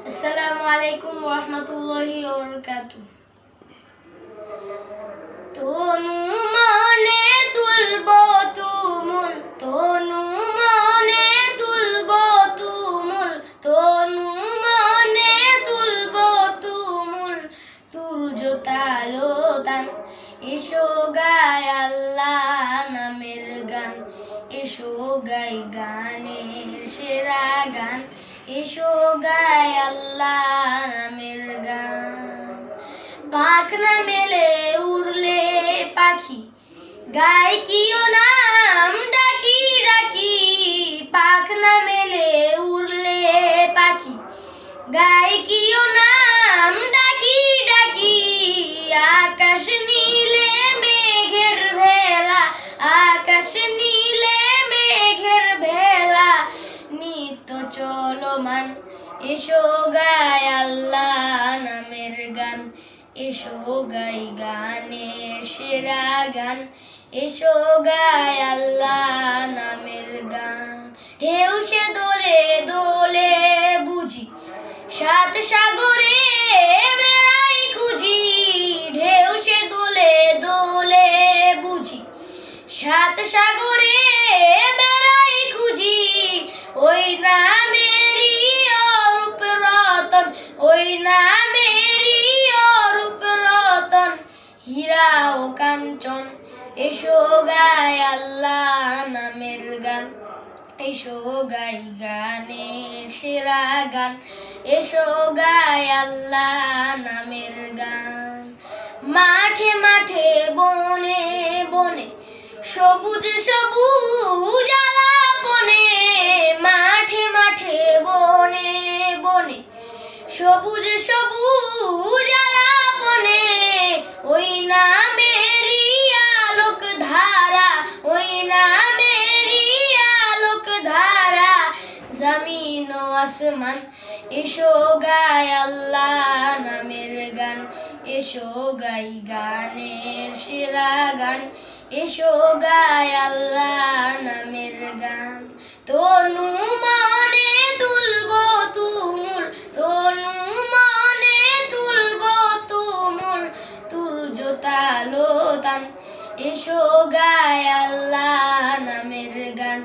আসসালামু আলাইকুম রহমতুল্লাহি ওবরকাতু তনু মনে তুলব তুমুল তনু মনে তুলব তুমুল তনু মনে তুলব তুমুল। তুর্য তালো তান এসো গায় আল্লাহ নামের গান। এসো গাই গানের সেরা গান, এসো গায় আল্লাহ নামের গান। পাখনা মেলে উড়লে পাখি গায় কিও নাম ডাকি ডাকি। পাখনা মেলে উড়লে পাখি গায় কিও নাম ডাকি ডাকি। আকাশ নীলে মেঘের ভেলা, আকাশ নীলে চলমান এসো গায় আল্লাহ নামের গান। এসো গাই গানের সেরা গান। এসো গায় আল্লাহ নামের গান। ঢেউ সে দোলে দোলে বুঝি, সাত সাগরে খুঁজি। বুঝি, সাত সাগরে বেড়াই খুঁজি। ওই নামেরই ও কাঞ্চন এসো গায় আল্লাহ নামের গান। এসো গাই গানের সেরা গান। এসো গায় আল্লাহ নামের গান। মাঠে মাঠে বনে বনে, সবুজ সবুজ আলাপনে, মাঠে মাঠে বনে বনে, সবুজ সবুজ আলাপনে আসমান। এসো গায় আল্লাহ নামের গান, এসো গাই গানের সেরা গান, এসো গায় আল্লাহ নামের গান। তনু মানে তুলব তুমুল, তনু মানে তুলব তুমুল তুর্য তালো তান এসো গায় আল্লাহ নামের গান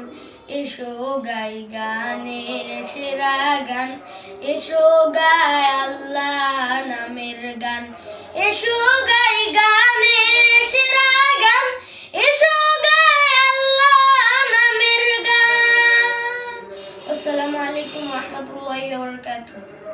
এসো গাই গানে সেরা গান। এসো গায় আল্লাহ নামের গান। এসো গাই গানে সেরা গান। এসো গায় আল্লাহ নামের গান। আসসালামু আলাইকুম রহমতুল্লাহ বারাকাতুহু।